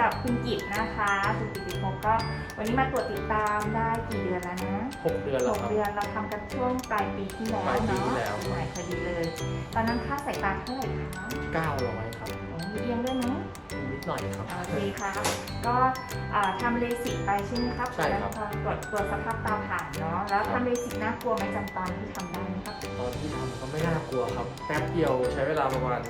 กับคุณกิตนะคะคุณกิตพงก็วันนี้มาตรวจติดตามได้กี่เดือนแล้วนะหกเดือนแล้วหกเดือนเราทำกันช่วงปลายปีที่แล้วปลายปีที่แล้ว หลายคดีเลย ตอนนั้นค่าสายตาเท่าไหร่คะเก้าร้อยครับโอยเอียงด้วยเนาะ นิดหน่อยครับ โอเครับก็ทำเลสิกไปใช่ไหมครับใช่ครับตรวจตรวจสภาพตาผ่านเนาะ แล้วทำเลสิกน่ากลัวไหมจำตอนที่ทำได้ไหมครับตอนที่ทำก็ไม่น่ากลัวครับ แป๊บเดียวใช้เวลาประมาณ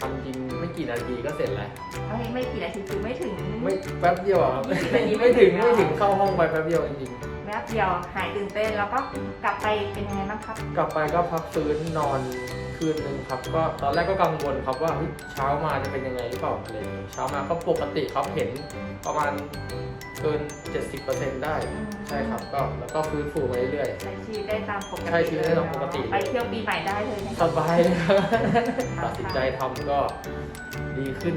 ทำจริงไม่กี่นาทีก็เสร็จแล้ว ไม่ไม่กี่นาทีคือไม่ถึง ไม่แป๊บเดียวอะครับยี่สิบนาทีไม่ถึงไม่ไม่ถึถึงงเข้าห้องไปแป๊บเดียวจริง แป๊บเดียวหายตื่นเต้นแล้วก็กลับไปเป็นยังไงบ้างครับๆกลับไปก็พักฟื้นนอนคืนหนึ่งครับ ก็ตอนแรกก็กังวลครับว่าเฮ้ยเช้ามาจะเป็นยังไงหรือเปล่าอะไรอย่างเงี้ยเช้ามาก็ปกติครับเห็นประมาณเกิน 70%ได้ ใช่ครับก็แล้วก็ฟื้นฟูมาเรื่อย ใช้ชีวิตได้ตามปกติใช้ชีวิตได้ตามปกติ ไปเที่ยวปีใหม่ได้เลยนะๆคสรับบายเลยครับ ตัดสินใจทำก็ดีขึ้น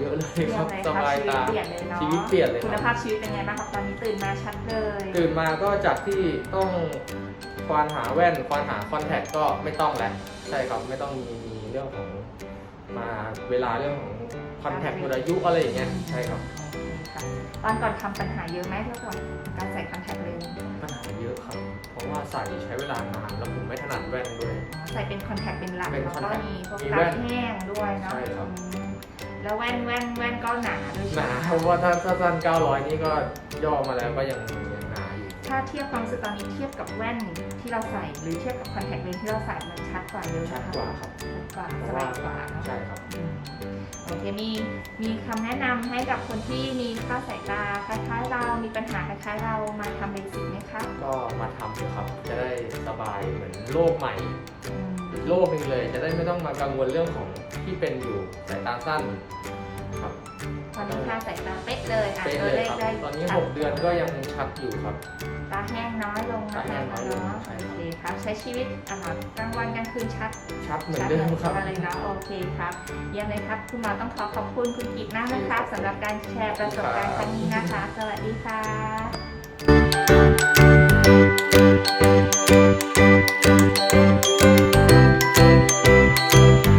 เยอะเลยเที่คยรัวบเลยสครับบายชีวิตตาเปลี่ยนเลยเนาะชีวิตเปลี่ยนเลยคุณครับภาพชีวิตเป็นไงบ้างครับตอนนี้ตื่นมาชัดเลยตื่นมาก็จากที่ต้องควานหาแว่นควานหาคอนแทคก็ไม่ต้องแล้วใช่ครับไม่ต้องมีมีเรื่องของมาเวลาเรื่องของคอนแทคหมดอายุอะไรอย่างเงี้ยใช่ครับค่ะตอนก่อนทำปัญหาเยอะไหมเท่ากับการใส่คอนแทคเลนส์ปัญหาเยอะครับ เพราะว่าใส่ใช้เวลานานแล้วผมไม่ถนัดแว่นด้วย ใส่เป็นคอนแทคเป็นหลักเป็นแล้วก็ contact มีพวกมีตาแว่นแห้งด้วยเนาะใช่ครับ อืม แล้วแว่นแว่นแว่นก็หนาด้วยหใช่นาไหมเพราะว่าถ้าถ้าสั้น900 นี่ก็ย่อมาแล้วก็ยังยังหนาอยู่ถ้าเทียบความรู้สึกตอนนี้เทียบกับแว่นที่เราใส่หรือเทียบกับคอนแทคเลนส์ที่เราใส่มันชัดกว่าเยอะชัดนะคะกว่าครับชัดกว่าเพสราะบาว่ายกว่าเนาะใช่ครับ อืม โอเคมีมีคำแนะนำให้กับคนที่มีค่าสายตาคล้ายๆเรามีปัญหาคล้ายๆเรามาทำเลสิกไหมคะก็มาทำเถอะครับ จะได้สบายเหมือนโลกใหม่อืมอีกโลกหนึ่งเลย จะได้ไม่ต้องมากังวลเรื่องของที่เป็นอยู่สายตาสั้นครับ อนนี้ค่าส่ตาเป๊ะเลยอะตัวเลขรับได้ตอนนี้ 6 เดือนก็ยังชัดอยู่ครับ ตาแห้งน้อยลงนะคะเนาะโอเคครับใช้ชีวิตอ่ากลางวันกลางคืนชัด ชัดเหมือนดเดิมครับ เลยนะโอเคครับยังไงครับคุณหมอต้องขอขอบคุณคุณกิจมากนะคะสำหรับการแชร์ประสบการณ์ครั้งนี้นะคะ สวัสดีค่ะ